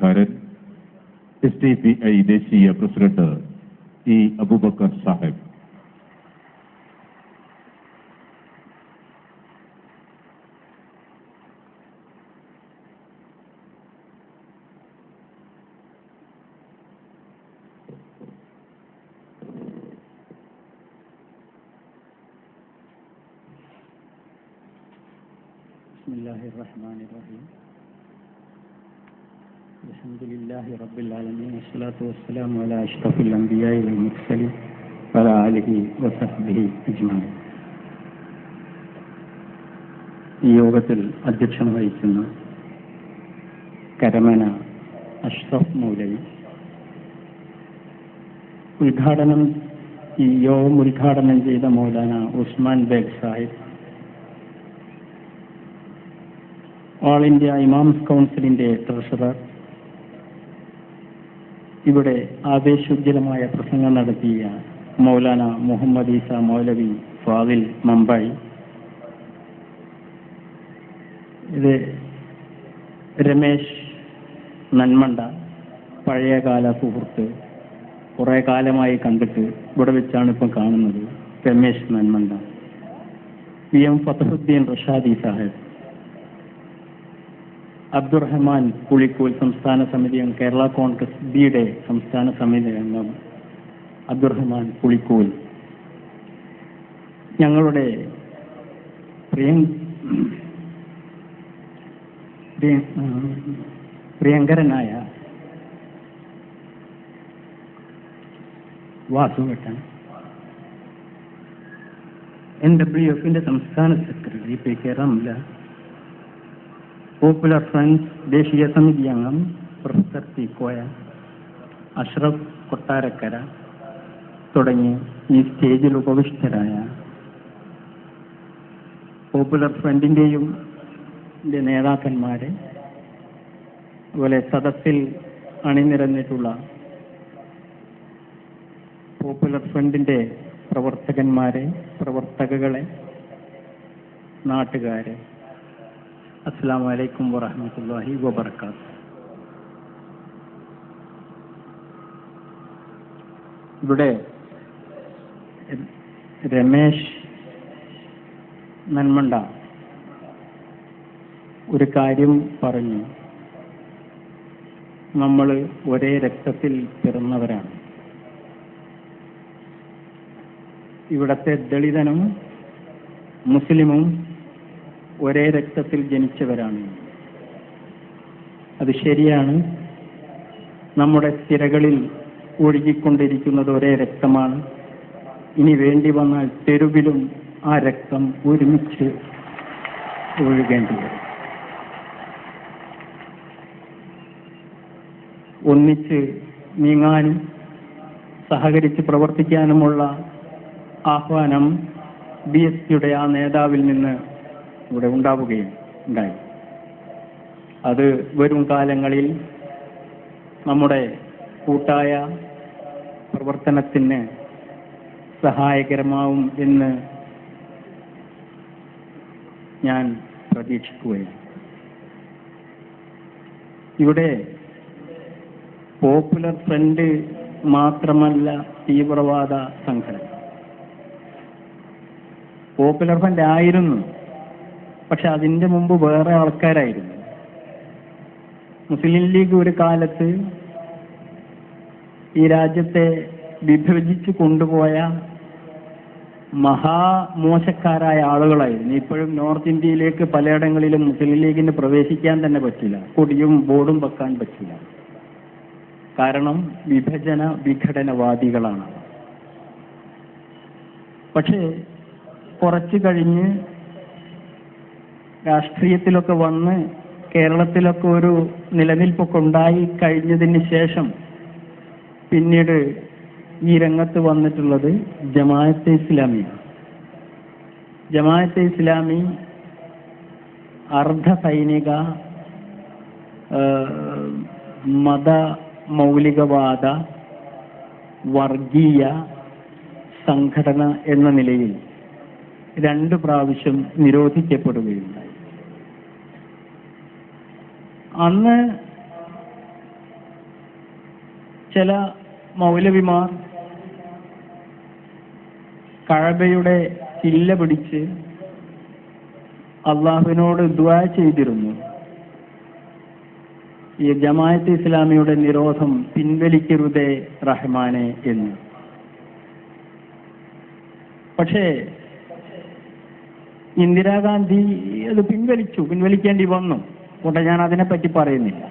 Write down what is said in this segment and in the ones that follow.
ചുമതലക്കാരൻ S D P I ദേശീയ president E Abubakar Sahib بسم الله الرحمن الرحيم والصلاة والسلام على أشرف الأنبياء والمرسلين وعلى آله وصحبه أجمعين ഈ യോഗത്തിൽ അധ്യക്ഷം വഹിക്കുന്ന കരമന അഷ്റഫ് മൗലവി ഉദ്ഘാടനം ഈ യോഗം ഉദ്ഘാടനം ചെയ്ത Maulana Usman Baig Sahib all India imams കൗൺസിലിന്റെ ട്രഷറർ ഇവിടെ ആവേശോജ്വലമായ പ്രസംഗം നടത്തിയ മൗലാന മുഹമ്മദ് ഈസ മൗലവി ഫാദിൽ മുംബൈ ഇത് രമേശ് നന്മണ്ട പഴയകാല സുഹൃത്ത് കുറെ കാലമായി കണ്ടിട്ട് ഇവിടെ വെച്ചാണ് ഇപ്പം കാണുന്നത്. Ramesh Nanmanda. P M Fathahudheen Rashadi Sahib. Abdurahman Pulikkool സംസ്ഥാന സമിതി അംഗം കേരള കോൺഗ്രസ് ബിയുടെ സംസ്ഥാന സമിതി അംഗം അബ്ദുറഹ്മാൻ പുളിക്കൂൽ ഞങ്ങളുടെ പ്രിയങ്കരനായ വാസുഘട്ടൻ എൻ ഡബ്ല്യു എഫിന്റെ സംസ്ഥാന secretary P K Ramla Popular Front's ദേശീയ സമിതി അംഗം പ്രൊഫസർ പി കോയ അഷ്റഫ് കൊട്ടാരക്കര തുടങ്ങി ഈ സ്റ്റേജിൽ ഉപവിഷ്ടരായ പോപ്പുലർ ഫ്രണ്ടിന്റെയും നേതാക്കന്മാരെ അതുപോലെ സദസ്സിൽ അണിനിരന്നിട്ടുള്ള പോപ്പുലർ ഫ്രണ്ടിന്റെ പ്രവർത്തകന്മാരെ പ്രവർത്തകകളെ നാട്ടുകാരെ അസ്സാം വലൈക്കും വറഹമത്തല്ലാഹി വബർക്കാത്ത് ഇവിടെ രമേശ് നന്മണ്ട ഒരു കാര്യം പറഞ്ഞു. നമ്മൾ ഒരേ രക്തത്തിൽ പിറന്നവരാണ്. ഇവിടത്തെ ദളിതനും മുസ്ലിമും ഒരേ രക്തത്തിൽ ജനിച്ചവരാണ്. അത് ശരിയാണ്. നമ്മുടെ തിരകളിൽ ഒഴുകിക്കൊണ്ടിരിക്കുന്നത് ഒരേ രക്തമാണ്. ഇനി വേണ്ടി വന്നാൽ തെരുവിലും ആ രക്തം ഒരുമിച്ച് ഒഴുകേണ്ടി വരും. ഒന്നിച്ച് നീങ്ങാനും സഹകരിച്ച് പ്രവർത്തിക്കാനുമുള്ള ആഹ്വാനം ബി എസ് പിയുടെ ആ നേതാവിൽ നിന്ന് ഇവിടെ ഉണ്ടാവുകയും ഉണ്ടായി. അത് വരും കാലങ്ങളിൽ നമ്മുടെ കൂട്ടായ പ്രവർത്തനത്തിന് സഹായകരമാവും എന്ന് ഞാൻ പ്രതീക്ഷിക്കുകയാണ്. ഇവിടെ പോപ്പുലർ ഫ്രണ്ട് മാത്രമല്ല തീവ്രവാദ സംഘടന. പോപ്പുലർ ഫ്രണ്ട് ആയിരുന്നു. പക്ഷെ അതിന്റെ മുമ്പ് വേറെ ആൾക്കാരായിരുന്നു. മുസ്ലിം ലീഗ് ഒരു കാലത്ത് ഈ രാജ്യത്തെ വിഭജിച്ചു കൊണ്ടുപോയ മഹാമോശക്കാരായ ആളുകളായിരുന്നു. ഇപ്പോഴും നോർത്ത് ഇന്ത്യയിലേക്ക് പലയിടങ്ങളിലും മുസ്ലിം ലീഗിന് പ്രവേശിക്കാൻ തന്നെ പറ്റില്ല. കൊടിയും ബോർഡും വെക്കാൻ പറ്റില്ല. കാരണം വിഭജന വിഘടനവാദികളാണ് പക്ഷേ കുറച്ചു കഴിഞ്ഞ് രാഷ്ട്രീയത്തിലൊക്കെ വന്ന് കേരളത്തിലൊക്കെ ഒരു നിലനിൽപ്പൊക്കെ ഉണ്ടായി കഴിഞ്ഞതിന് ശേഷം പിന്നീട് ഈ രംഗത്ത് വന്നിട്ടുള്ളത് ജമാഅത്തെ ഇസ്ലാമി. ജമാഅത്തെ ഇസ്ലാമി അർദ്ധ സൈനിക മത മൗലികവാദ വർഗീയ സംഘടന എന്ന നിലയിൽ രണ്ട് പ്രാവശ്യം നിരോധിക്കപ്പെടുകയുണ്ടായി. അന്ന് ചില മൗലവിമാർ കഴബയുടെ ചില്ല പിടിച്ച് അള്ളാഹുവിനോട് ദ്വാ ചെയ്തിരുന്നു. ഈ ജമായത്ത് ഇസ്ലാമിയുടെ നിരോധം പിൻവലിക്കരുതേ റഹ്മാനെ എന്ന്. പക്ഷേ ഇന്ദിരാഗാന്ധി അത് പിൻവലിച്ചു പിൻവലിക്കേണ്ടി വന്നു. പോട്ടെ ഞാൻ അതിനെ പറ്റി പറയുന്നില്ല.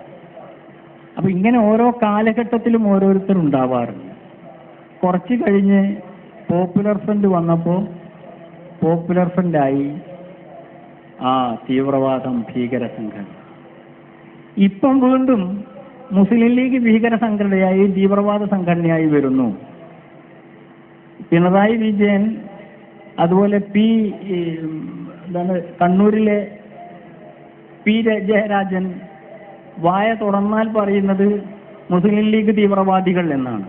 അപ്പൊ ഇങ്ങനെ ഓരോ കാലഘട്ടത്തിലും ഓരോരുത്തർ ഉണ്ടാവാറുണ്ട്. കുറച്ച് കഴിഞ്ഞ് പോപ്പുലർ ഫ്രണ്ട് വന്നപ്പോ പോപ്പുലർ ഫ്രണ്ടായി ആ തീവ്രവാദം ഭീകര സംഘടന. ഇപ്പം വീണ്ടും മുസ്ലിം ലീഗ് ഭീകര സംഘടനയായി തീവ്രവാദ സംഘടനയായി വരുന്നു. പിണറായി വിജയൻ അതുപോലെ പി എന്താണ് കണ്ണൂരിലെ പി ജയരാജൻ വായ തുറന്നാൽ പറയുന്നത് മുസ്ലിം ലീഗ് തീവ്രവാദികൾ എന്നാണ്.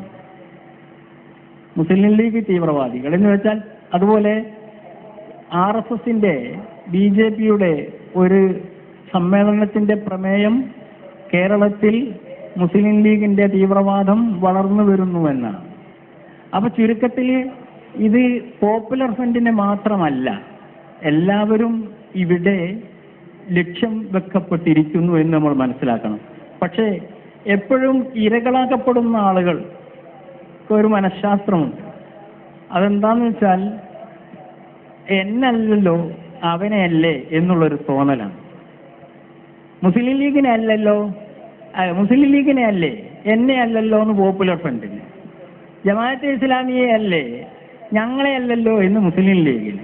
മുസ്ലിം ലീഗ് തീവ്രവാദികൾ എന്ന് വെച്ചാൽ അതുപോലെ ആർ എസ് എസിന്റെ ബി ജെ പിയുടെ ഒരു സമ്മേളനത്തിന്റെ പ്രമേയം കേരളത്തിൽ മുസ്ലിം ലീഗിന്റെ തീവ്രവാദം വളർന്നു വരുന്നുവെന്നാണ് അപ്പൊ ചുരുക്കത്തിൽ ഇത് പോപ്പുലർ ഫ്രണ്ടിനെ മാത്രമല്ല എല്ലാവരും ഇവിടെ ലക്ഷ്യം വെക്കപ്പെട്ടിരിക്കുന്നു എന്ന് നമ്മൾ മനസ്സിലാക്കണം. പക്ഷേ എപ്പോഴും ഇരകളാക്കപ്പെടുന്ന ആളുകൾ ഒരു മനഃശാസ്ത്രമുണ്ട്. അതെന്താന്ന് വെച്ചാൽ എന്നല്ലല്ലോ അവനെയല്ലേ എന്നുള്ളൊരു തോന്നലാണ്. മുസ്ലിം ലീഗിനെ അല്ലല്ലോ മുസ്ലിം ലീഗിനെ അല്ലേ എന്നെ അല്ലല്ലോ എന്ന് പോപ്പുലർ ഫ്രണ്ടിന് ജമാഅത്തെ ഇസ്ലാമിയെ അല്ലേ ഞങ്ങളെ അല്ലല്ലോ എന്ന് മുസ്ലിം ലീഗിന്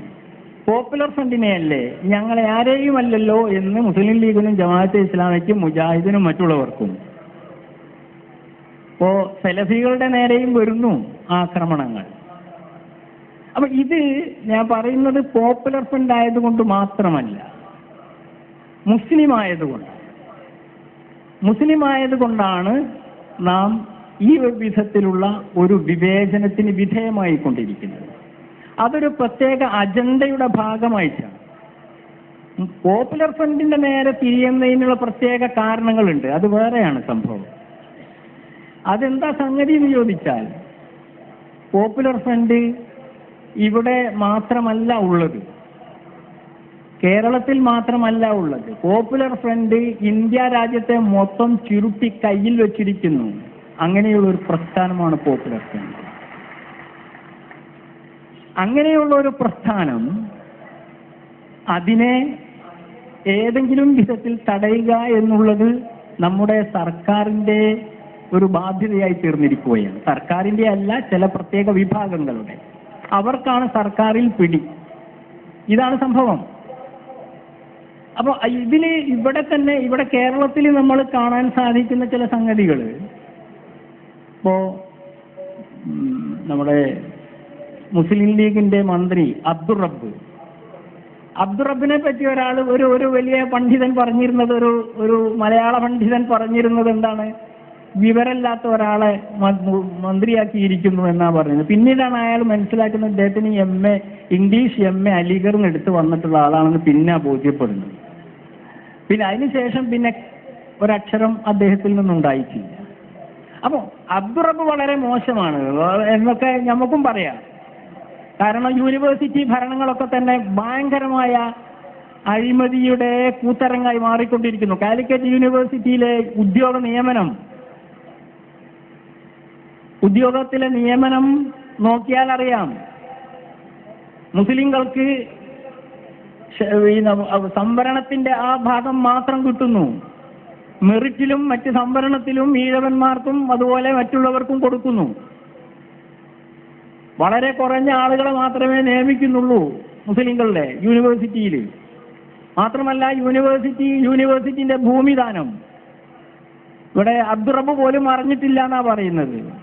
പോപ്പുലർ ഫ്രണ്ടിനെയല്ലേ ഞങ്ങളെ ആരെയും അല്ലല്ലോ എന്ന് മുസ്ലിം ലീഗിനും ജമാഅത്തെ ഇസ്ലാമിക്കും മുജാഹിദിനും മറ്റുള്ളവർക്കും. ഇപ്പോ സെലഫികളുടെ നേരെയും വരുന്നു ആക്രമണങ്ങൾ. അപ്പൊ ഇത് ഞാൻ പറയുന്നത് പോപ്പുലർ ഫ്രണ്ട് ആയതുകൊണ്ട് മാത്രമല്ല മുസ്ലിം ആയതുകൊണ്ട്. മുസ്ലിം ആയതുകൊണ്ടാണ് നാം ഈ വിധത്തിലുള്ള ഒരു വിവേചനത്തിന് വിധേയമായി കൊണ്ടിരിക്കുന്നത് അതൊരു പ്രത്യേക അജണ്ടയുടെ ഭാഗമായിട്ടാണ്. പോപ്പുലർ ഫ്രണ്ടിന്റെ നേരെ തിരിയുന്നതിനുള്ള പ്രത്യേക കാരണങ്ങളുണ്ട്. അത് വേറെയാണ് സംഭവം. അതെന്താ സംഗതി എന്ന് ചോദിച്ചാൽ പോപ്പുലർ ഫ്രണ്ട് ഇവിടെ മാത്രമല്ല ഉള്ളത്. കേരളത്തിൽ മാത്രമല്ല ഉള്ളത്. പോപ്പുലർ ഫ്രണ്ട് ഇന്ത്യ രാജ്യത്തെ മൊത്തം ചുരുട്ടി കയ്യിൽ വെച്ചിരിക്കുന്നു. അങ്ങനെയുള്ള ഒരു പ്രസ്ഥാനമാണ് പോപ്പുലർ ഫ്രണ്ട് അങ്ങനെയുള്ള ഒരു പ്രസ്ഥാനം അതിനെ ഏതെങ്കിലും വിധത്തിൽ തടയുക എന്നുള്ളത് നമ്മുടെ സർക്കാരിന്റെ ഒരു ബാധ്യതയായി തീർന്നിരിക്കുകയാണ്. സർക്കാരിന്റെ അല്ല ചില പ്രത്യേക വിഭാഗങ്ങളുടെ. അവർക്കാണ് സർക്കാരിൽ പിടി. ഇതാണ് സംഭവം. അപ്പൊ ഇതിന് ഇവിടെ തന്നെ ഇവിടെ കേരളത്തിൽ നമ്മൾ കാണാൻ സാധിക്കുന്ന ചില സംഗതികൾ ഇപ്പോ നമ്മുടെ മുസ്ലിം ലീഗിന്റെ മന്ത്രി അബ്ദുൾ റബ്ബ്. അബ്ദുൾ റബ്ബിനെ പറ്റി ഒരാൾ ഒരു ഒരു വലിയ പണ്ഡിതൻ പറഞ്ഞിരുന്നത് ഒരു ഒരു മലയാള പണ്ഡിതൻ പറഞ്ഞിരുന്നത് എന്താണ്? വിവരമില്ലാത്ത ഒരാളെ മന്ത്രിയാക്കിയിരിക്കുന്നു എന്നാ പറയുന്നത് പിന്നീടാണ് അയാൾ മനസ്സിലാക്കുന്നത് അദ്ദേഹത്തിന് M A English M A അലിഗറിന് എടുത്ത് വന്നിട്ടുള്ള ആളാണെന്ന് പിന്നെ ബോധ്യപ്പെടുന്നത്. പിന്നെ അതിനുശേഷം പിന്നെ ഒരക്ഷരം അദ്ദേഹത്തിൽ നിന്നുണ്ടായിട്ടില്ല. അപ്പൊ അബ്ദുറബ് വളരെ മോശമാണ്. എന്നൊക്കെ നമുക്കും പറയാം. കാരണം യൂണിവേഴ്സിറ്റി ഭരണങ്ങളൊക്കെ തന്നെ ഭയങ്കരമായ അഴിമതിയുടെ കൂത്തരങ്ങായി മാറിക്കൊണ്ടിരിക്കുന്നു. കാലിക്കറ്റ് യൂണിവേഴ്സിറ്റിയിലെ ഉദ്യോഗ നിയമനം ഉദ്യോഗത്തിലെ നിയമനം നോക്കിയാൽ അറിയാം. മുസ്ലിങ്ങൾക്ക് സംവരണത്തിന്റെ ആ ഭാഗം മാത്രം കിട്ടുന്നു. മെറിറ്റിലും മറ്റ് സംവരണത്തിലും ഈഴവന്മാർക്കും അതുപോലെ മറ്റുള്ളവർക്കും കൊടുക്കുന്നു. വളരെ കുറഞ്ഞ ആളുകളെ മാത്രമേ നിയമിക്കുന്നുള്ളൂ മുസ്ലിങ്ങളുടെ യൂണിവേഴ്സിറ്റിയിൽ. മാത്രമല്ല യൂണിവേഴ്സിറ്റി യൂണിവേഴ്സിറ്റിന്റെ ഭൂമിദാനം. ഇവിടെ അബ്ദുറബ് പോലും അറിഞ്ഞിട്ടില്ല എന്നാ പറയുന്നത്.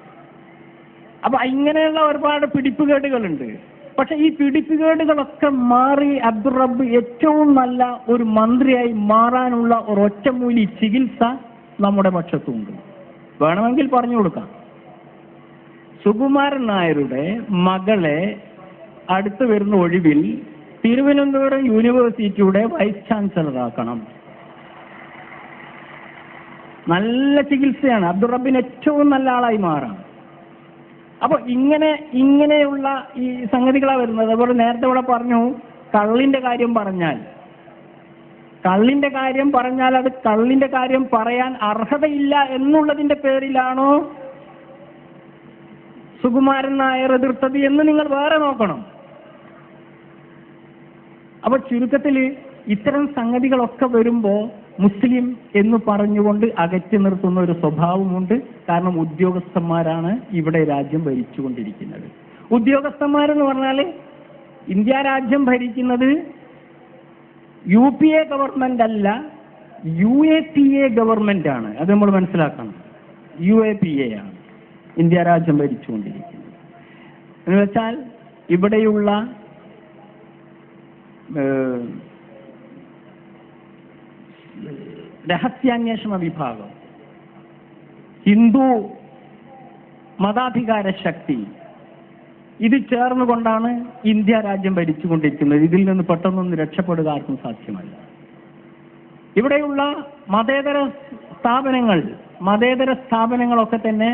അപ്പൊ ഇങ്ങനെയുള്ള ഒരുപാട് പിടിപ്പുകേടുകളുണ്ട്. പക്ഷെ ഈ പിടിപ്പുകേടുകളൊക്കെ മാറി അബ്ദുറബ് ഏറ്റവും നല്ല ഒരു മന്ത്രിയായി മാറാനുള്ള ഒരു ഒറ്റമൂലി ചികിത്സ നമ്മുടെ പക്ഷത്തുണ്ട്. വേണമെങ്കിൽ പറഞ്ഞു കൊടുക്കാം. സുകുമാരൻ നായരുടെ മകളെ അടുത്ത് വരുന്ന ഒഴിവിൽ തിരുവനന്തപുരം യൂണിവേഴ്സിറ്റിയുടെ വൈസ് ചാൻസലർ ആക്കണം നല്ല ചികിത്സയാണ്. അബ്ദുറബിൻ ഏറ്റവും നല്ല ആളായി മാറാം. അപ്പൊ ഇങ്ങനെ ഇങ്ങനെയുള്ള ഈ സംഗതികളാ വരുന്നത്. അതുപോലെ നേരത്തെ ഇവിടെ പറഞ്ഞു കള്ളിന്റെ കാര്യം പറഞ്ഞാൽ. കള്ളിന്റെ കാര്യം പറഞ്ഞാൽ അത് കള്ളിന്റെ കാര്യം പറയാൻ അർഹതയില്ല എന്നുള്ളതിന്റെ പേരിലാണോ സുകുമാരൻ നായർ എതിർത്തത് എന്ന് നിങ്ങൾ വേറെ നോക്കണം. അപ്പൊ ചുരുക്കത്തിൽ ഇത്തരം സംഗതികളൊക്കെ വരുമ്പോ മുസ്ലിം എന്ന് പറഞ്ഞുകൊണ്ട് അകറ്റി നിർത്തുന്ന ഒരു സ്വഭാവമുണ്ട്. കാരണം ഉദ്യോഗസ്ഥന്മാരാണ് ഇവിടെ രാജ്യം ഭരിച്ചുകൊണ്ടിരിക്കുന്നത്. ഉദ്യോഗസ്ഥന്മാരെന്ന് പറഞ്ഞാൽ ഇന്ത്യ രാജ്യം ഭരിക്കുന്നത് യു പി എ ഗവൺമെന്റ് അല്ല U A P A government ആണ്. അത് നമ്മൾ മനസ്സിലാക്കണം. യു എ പി എ ആണ്. ഇന്ത്യ രാജ്യം ഭരിച്ചുകൊണ്ടിരിക്കുന്നത് എന്ന് വെച്ചാൽ ഇവിടെയുള്ള രഹസ്യാന്വേഷണ വിഭാഗം ഹിന്ദു മതാധികാര ശക്തി ഇത് ചേർന്നുകൊണ്ടാണ് ഇന്ത്യ രാജ്യം ഭരിച്ചുകൊണ്ടിരിക്കുന്നത്. ഇതിൽ നിന്ന് പെട്ടെന്നൊന്നും രക്ഷപ്പെടുക ആർക്കും സാധ്യമല്ല. ഇവിടെയുള്ള മതേതര സ്ഥാപനങ്ങൾ മതേതര സ്ഥാപനങ്ങളൊക്കെ തന്നെ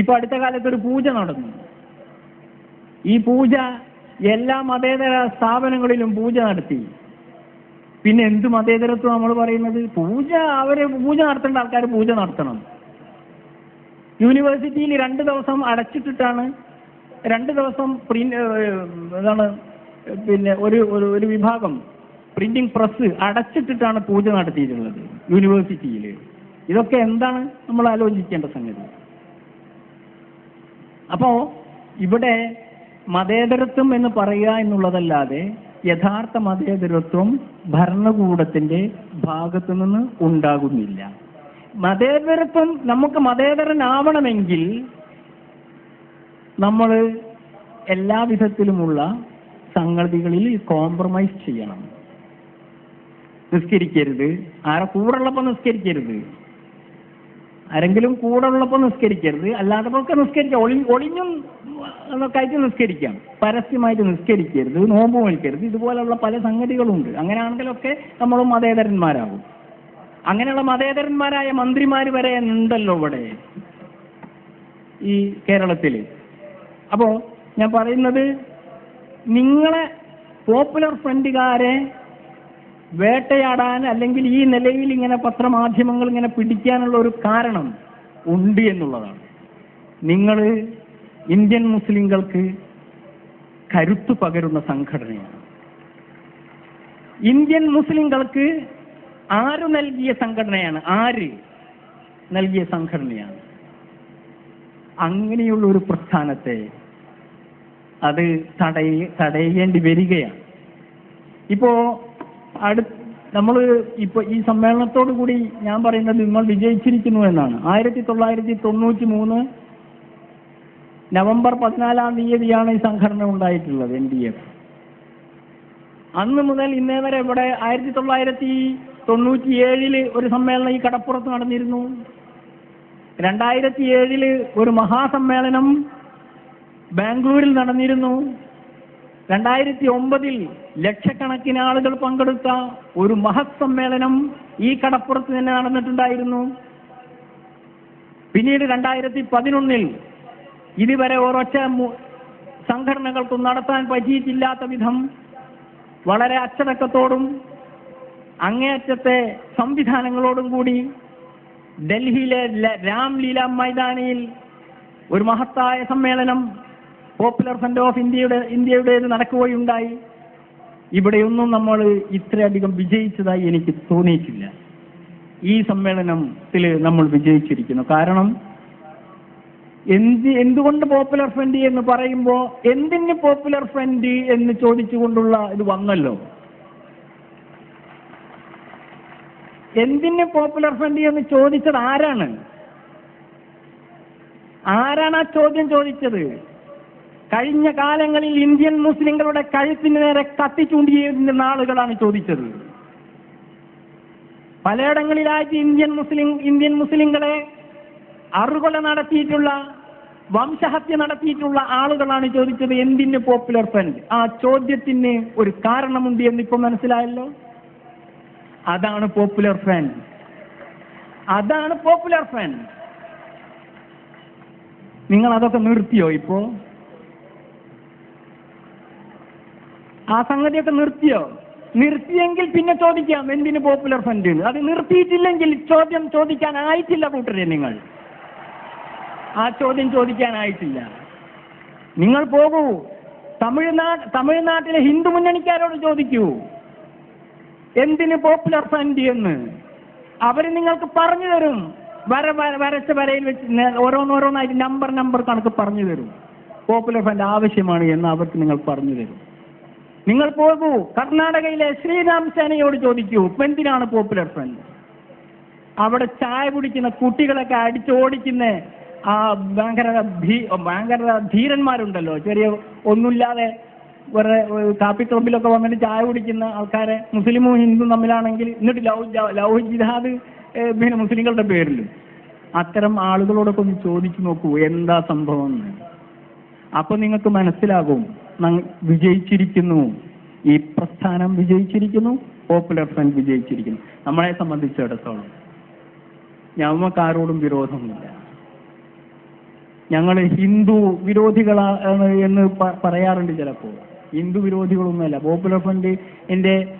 ഇപ്പൊ അടുത്ത കാലത്ത് ഒരു പൂജ നടന്നു. ഈ പൂജ എല്ലാ മതേതര സ്ഥാപനങ്ങളിലും പൂജ നടത്തി. പിന്നെ എന്ത് മതേതരത്വം നമ്മൾ പറയുന്നത്? പൂജ അവരെ പൂജ നടത്തേണ്ട ആൾക്കാർ പൂജ നടത്തണം. യൂണിവേഴ്സിറ്റിയിൽ രണ്ട് ദിവസം അടച്ചിട്ടിട്ടാണ് രണ്ട് ദിവസം എന്താണ് പിന്നെ ഒരു ഒരു വിഭാഗം പ്രിന്റിംഗ് പ്രസ് അടച്ചിട്ടിട്ടാണ് പൂജ നടത്തിയിട്ടുള്ളത് യൂണിവേഴ്സിറ്റിയിൽ. ഇതൊക്കെ എന്താണ് നമ്മൾ ആലോചിക്കേണ്ട സംഗതി? അപ്പോ ഇവിടെ മതേതരത്വം എന്ന് പറയുക എന്നുള്ളതല്ലാതെ യഥാർത്ഥ മതേതരത്വം ഭരണകൂടത്തിന്റെ ഭാഗത്തു നിന്ന് ഉണ്ടാകുന്നില്ല. മതേതരത്വം നമുക്ക് മതേതരനാവണമെങ്കിൽ നമ്മൾ എല്ലാ വിധത്തിലുമുള്ള സംഗതികളിൽ കോംപ്രമൈസ് ചെയ്യണം. നിസ്കരിക്കരുത്. ആരെ കൂടെ ഉള്ളപ്പോൾ നിസ്കരിക്കരുത്. ആരെങ്കിലും കൂടെ ഉള്ളപ്പോൾ നിസ്കരിക്കരുത്. അല്ലാത്തപ്പോഴൊക്കെ നിസ്കരിക്കാം. ഒളി ഒളിഞ്ഞും എന്നൊക്കെ ആയിട്ട് നിസ്കരിക്കാം. പരസ്യമായിട്ട് നിസ്കരിക്കരുത്. നോമ്പ് വലിക്കരുത് ഇതുപോലെയുള്ള പല സംഗതികളുണ്ട്. അങ്ങനെയാണെങ്കിലൊക്കെ നമ്മൾ മതേതരന്മാരാകും. അങ്ങനെയുള്ള മതേതരന്മാരായ മന്ത്രിമാർ വരെ ഉണ്ടല്ലോ ഇവിടെ ഈ കേരളത്തിൽ അപ്പോൾ ഞാൻ പറയുന്നത് നിങ്ങളെ പോപ്പുലർ ഫ്രണ്ടുകാരെ വേട്ടയാടാൻ അല്ലെങ്കിൽ ഈ നിലയിൽ ഇങ്ങനെ പത്രമാധ്യമങ്ങൾ ഇങ്ങനെ പിടിക്കാനുള്ള ഒരു കാരണം ഉണ്ട് എന്നുള്ളതാണ്. നിങ്ങൾ ഇന്ത്യൻ മുസ്ലിങ്ങൾക്ക് കരുത്തു പകരുന്ന സംഘടനയാണ്. ഇന്ത്യൻ മുസ്ലിങ്ങൾക്ക് ആര് നൽകിയ സംഘടനയാണ്? ആര് നൽകിയ സംഘടനയാണ്? അങ്ങനെയുള്ള ഒരു പ്രസ്ഥാനത്തെ അത് തടയ തടയേണ്ടി വരികയാണ്. ഇപ്പോ അടു നമ്മൾ ഇപ്പൊ ഈ സമ്മേളനത്തോടു കൂടി ഞാൻ പറയുന്നത് നിങ്ങൾ വിജയിച്ചിരിക്കുന്നു എന്നാണ്. ആയിരത്തി തൊള്ളായിരത്തി തൊണ്ണൂറ്റി മൂന്ന് നവംബർ പതിനാലാം തീയതിയാണ് ഈ സംഘടന ഉണ്ടായിട്ടുള്ളത് എൻ ഡി എഫ് അന്ന് മുതൽ ഇന്നേ വരെ ഇവിടെ ആയിരത്തി തൊള്ളായിരത്തി തൊണ്ണൂറ്റി ഏഴിൽ ഒരു സമ്മേളനം ഈ കടപ്പുറത്ത് നടന്നിരുന്നു. രണ്ടായിരത്തി ഏഴിൽ ഒരു മഹാസമ്മേളനം ബാംഗ്ലൂരിൽ നടന്നിരുന്നു. രണ്ടായിരത്തി ഒമ്പതിൽ ലക്ഷക്കണക്കിന് ആളുകൾ പങ്കെടുത്ത ഒരു മഹത് സമ്മേളനം ഈ കടപ്പുറത്ത് തന്നെ നടന്നിട്ടുണ്ടായിരുന്നു. പിന്നീട് രണ്ടായിരത്തി പതിനൊന്നിൽ ഇതുവരെ ഒരൊറ്റ സംഘടനകൾക്കും നടത്താൻ പറ്റിയിട്ടില്ലാത്ത വിധം വളരെ അച്ചടക്കത്തോടും അങ്ങേയറ്റത്തെ സംവിധാനങ്ങളോടും കൂടി ഡൽഹിയിലെ രാംലീല മൈതാനിയിൽ ഒരു മഹത്തായ സമ്മേളനം പോപ്പുലർ ഫ്രണ്ട് ഓഫ് ഇന്ത്യയുടെ ഇന്ത്യയുടേത് നടക്കുകയുണ്ടായി. ഇവിടെയൊന്നും നമ്മൾ ഇത്രയധികം വിജയിച്ചതായി എനിക്ക് തോന്നിയിട്ടില്ല. ഈ സമ്മേളനത്തിൽ നമ്മൾ വിജയിച്ചിരിക്കുന്നു. കാരണം എന്ത് എന്തുകൊണ്ട് പോപ്പുലർ ഫ്രണ്ട് എന്ന് പറയുമ്പോൾ എന്തിന് പോപ്പുലർ ഫ്രണ്ട് എന്ന് ചോദിച്ചുകൊണ്ടുള്ള ഇത് വന്നല്ലോ. എന്തിന് പോപ്പുലർ ഫ്രണ്ട് എന്ന് ചോദിച്ചത് ആരാണ്? ആരാണ് ആ ചോദ്യം ചോദിച്ചത്? കഴിഞ്ഞ കാലങ്ങളിൽ ഇന്ത്യൻ മുസ്ലിങ്ങളുടെ കഴുത്തിന് നേരെ കത്തിച്ചൂണ്ടിയിരുന്ന ആളുകളാണ് ചോദിച്ചത്. പലയിടങ്ങളിലായിട്ട് ഇന്ത്യൻ മുസ്ലിം ഇന്ത്യൻ മുസ്ലിങ്ങളെ അറുകൊല നടത്തിയിട്ടുള്ള വംശഹത്യ നടത്തിയിട്ടുള്ള ആളുകളാണ് ചോദിച്ചത് എന്തിന് പോപ്പുലർ ഫ്രണ്ട്? ആ ചോദ്യത്തിന് ഒരു കാരണമുണ്ട് എന്ന് ഇപ്പൊ മനസ്സിലായല്ലോ? അതാണ് പോപ്പുലർ ഫ്രണ്ട്. അതാണ് പോപ്പുലർ ഫ്രണ്ട്. നിങ്ങൾ അതൊക്കെ നിർത്തിയോ ഇപ്പോ? ആ സംഗതിയൊക്കെ നിർത്തിയോ? നിർത്തിയെങ്കിൽ പിന്നെ ചോദിക്കാം എന്തിന് പോപ്പുലർ ഫണ്ട് അത് നിർത്തിയിട്ടില്ലെങ്കിൽ ചോദ്യം ചോദിക്കാൻ ആയിട്ടില്ല കൂട്ടരെ നിങ്ങൾ. ആ ചോദ്യം ചോദിക്കാനായിട്ടില്ല. നിങ്ങൾ പോകൂ. തമിഴ്നാട് തമിഴ്നാട്ടിലെ ഹിന്ദു മുന്നണിക്കാരോട് ചോദിക്കൂ. എന്തിന് പോപ്പുലർ ഫ്രണ്ട് എന്ന്. അവർ നിങ്ങൾക്ക് പറഞ്ഞു തരും. വര വര- വരച്ച വരയിൽ വെച്ച് ഓരോന്നോരോന്നായിട്ട് നമ്പർ നമ്പർ കണക്ക് പറഞ്ഞു തരും. പോപ്പുലർ ഫ്രണ്ട് ആവശ്യമാണ് എന്ന് അവർക്ക് നിങ്ങൾ പറഞ്ഞു തരും. നിങ്ങൾ പോകൂ. കർണാടകയിലെ ശ്രീരാം സേനയോട് ചോദിക്കൂ. എന്തിനാണ് പോപ്പുലർ ഫ്രണ്ട് അവിടെ ചായ കുടിക്കുന്ന കുട്ടികളൊക്കെ അടിച്ചോടിക്കുന്ന ആ ഭയങ്കര ഭീ- ഭയങ്കര ധീരന്മാരുണ്ടല്ലോ. ചെറിയ ഒന്നുമില്ലാതെ വേറെ കാപ്പി ക്ലബിലൊക്കെ വന്നിട്ട് ചായ കുടിക്കുന്ന ആൾക്കാരെ മുസ്ലിമും ഹിന്ദു തമ്മിലാണെങ്കിൽ എന്നിട്ട് ലവ് ലവ് ജിഹാദ് പിന്നെ മുസ്ലിങ്ങളുടെ പേരിൽ. അത്തരം ആളുകളോടൊക്കെ ഒന്ന് ചോദിച്ചു നോക്കൂ. എന്താ സംഭവം എന്ന്. അപ്പൊ നിങ്ങൾക്ക് മനസ്സിലാകും. വിജയിച്ചിരിക്കുന്നു. ഈ പ്രസ്ഥാനം വിജയിച്ചിരിക്കുന്നു പോപ്പുലർ ഫ്രണ്ട് വിജയിച്ചിരിക്കുന്നു. നമ്മളെ സംബന്ധിച്ചിടത്തോളം ഞമ്മക്കാരോടും വിരോധമില്ല. ഞങ്ങൾ ഹിന്ദു വിരോധികളാണ് എന്ന് പറയാറുണ്ട് ചിലപ്പോൾ. ഹിന്ദു വിരോധികളൊന്നുമല്ല. പോപ്പുലർ ഫ്രണ്ട് എന്റെ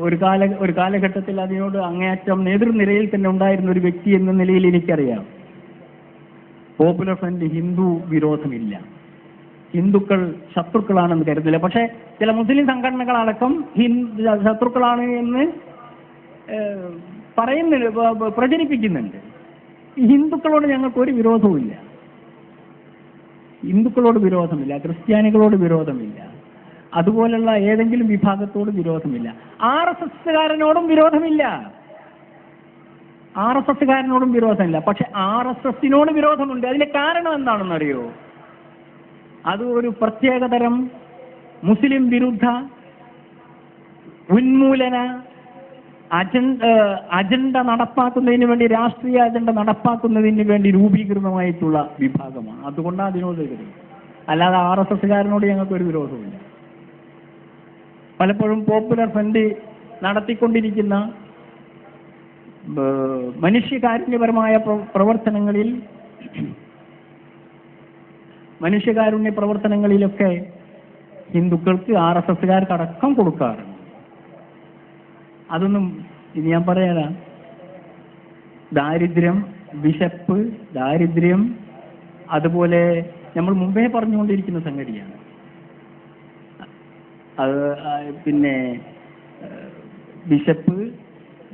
ഒരു കാല ഒരു കാലഘട്ടത്തിൽ അതിനോട് അങ്ങേയറ്റം നേതൃനിരയിൽ തന്നെ ഉണ്ടായിരുന്ന ഒരു വ്യക്തി എന്ന നിലയിൽ എനിക്കറിയാം. പോപ്പുലർ ഫ്രണ്ട് ഹിന്ദു വിരോധമില്ല. ഹിന്ദുക്കൾ ശത്രുക്കളാണെന്ന് കരുതില്ല. പക്ഷെ ചില മുസ്ലിം സംഘടനകളടക്കം ഹിന്ദു ശത്രുക്കളാണ് എന്ന് പറയുന്നുണ്ട് പ്രചരിപ്പിക്കുന്നുണ്ട്. ഹിന്ദുക്കളോട് ഞങ്ങൾക്ക് ഒരു വിരോധവുമില്ല. ഹിന്ദുക്കളോട് വിരോധമില്ല ക്രിസ്ത്യാനികളോട് വിരോധമില്ല അതുപോലുള്ള ഏതെങ്കിലും വിഭാഗത്തോട് വിരോധമില്ല. ആർ എസ് എസ്സുകാരനോടും വിരോധമില്ല. ആർ എസ് എസ്സുകാരനോടും വിരോധമില്ല. പക്ഷെ ആർ എസ് എസിനോട് വിരോധമുണ്ട്. അതിന്റെ കാരണം എന്താണെന്ന് അറിയോ അത് ഒരു പ്രത്യേകതരം മുസ്ലിം വിരുദ്ധ ഉന്മൂലന അജണ്ട അജണ്ട നടപ്പാക്കുന്നതിന് വേണ്ടി രാഷ്ട്രീയ അജണ്ട നടപ്പാക്കുന്നതിന് വേണ്ടി രൂപീകൃതമായിട്ടുള്ള വിഭാഗമാണ്. അതുകൊണ്ടാണ് അതിനോട് എതിരും. അല്ലാതെ ആർ എസ് എസ്സുകാരനോട് ഞങ്ങൾക്ക് ഒരു വിരോധമില്ല പലപ്പോഴും പോപ്പുലർ ഫ്രണ്ട് നടത്തിക്കൊണ്ടിരിക്കുന്ന മനുഷ്യകാരുണ്യപരമായ പ്രവർത്തനങ്ങളിൽ മനുഷ്യകാരുണ്യ പ്രവർത്തനങ്ങളിലൊക്കെ ഹിന്ദുക്കൾക്ക് ആർ എസ് എസ്സുകാർക്ക് അടക്കം കൊടുക്കാറുണ്ട്. അതൊന്നും ഇനി ഞാൻ പറയാ ദാരിദ്ര്യം വിശപ്പ് ദാരിദ്ര്യം അതുപോലെ നമ്മൾ മുമ്പേ പറഞ്ഞുകൊണ്ടിരിക്കുന്ന സംഗതിയാണ്. അത് പിന്നെ വിശപ്പ്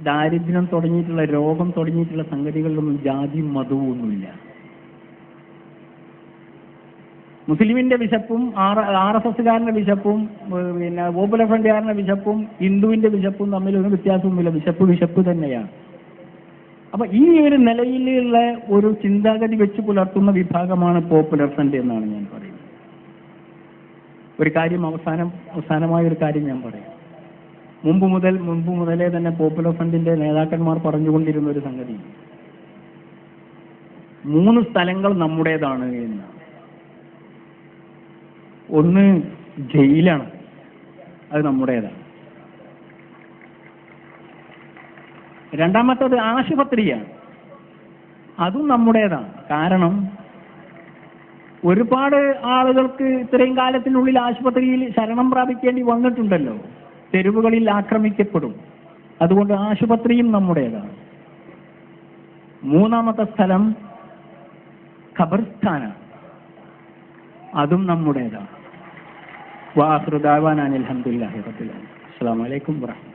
ദാരിദ്ര്യം തുടങ്ങിയിട്ടുള്ള രോഗം തുടങ്ങിയിട്ടുള്ള സംഗതികളിലൊന്നും ജാതിയും മതവും ഒന്നുമില്ല മുസ്ലിമിന്റെ വിശപ്പും ആർ ആർ എസ് എസ്സുകാരന്റെ വിശപ്പും പിന്നെ പോപ്പുലർ ഫ്രണ്ട്കാരന്റെ വിശപ്പും ഹിന്ദുവിന്റെ വിശപ്പും തമ്മിൽ ഒരു വ്യത്യാസവുമില്ല. വിശപ്പ് വിശപ്പ് തന്നെയാണ്. അപ്പൊ ഈ ഒരു നിലയിലുള്ള ഒരു ചിന്താഗതി വെച്ച് പുലർത്തുന്ന വിഭാഗമാണ് പോപ്പുലർ ഫ്രണ്ട് എന്നാണ് ഞാൻ പറയുന്നത്. ഒരു കാര്യം അവസാനം അവസാനമായ ഒരു കാര്യം ഞാൻ പറയാം. മുമ്പ് മുതൽ മുമ്പ് മുതലേ തന്നെ പോപ്പുലർ ഫ്രണ്ടിന്റെ നേതാക്കന്മാർ പറഞ്ഞുകൊണ്ടിരുന്ന ഒരു സംഗതി. മൂന്ന് സ്ഥലങ്ങൾ നമ്മുടേതാണ് എന്ന്. ഒന്ന് ജയിലാണ്. അത് നമ്മുടേതാണ്. രണ്ടാമത്തത് ആശുപത്രിയാണ്. അതും നമ്മുടേതാണ്. കാരണം ഒരുപാട് ആളുകൾക്ക് ഇത്രയും കാലത്തിനുള്ളിൽ ആശുപത്രിയിൽ ശരണം പ്രാപിക്കേണ്ടി വന്നിട്ടുണ്ടല്ലോ. തെരുവുകളിൽ ആക്രമിക്കപ്പെടും. അതുകൊണ്ട് ആശുപത്രിയും നമ്മുടേതാണ്. മൂന്നാമത്തെ സ്ഥലം ഖബർസ്ഥാനാണ്. അതും നമ്മുടേതാണ്. വാഹൃദാവാൻ അനിൽ അലഹമുല്ലാഹി റബ്ബിൽ അസ്സാം വലൈക്കും വറഹ്മത്തുള്ളാഹി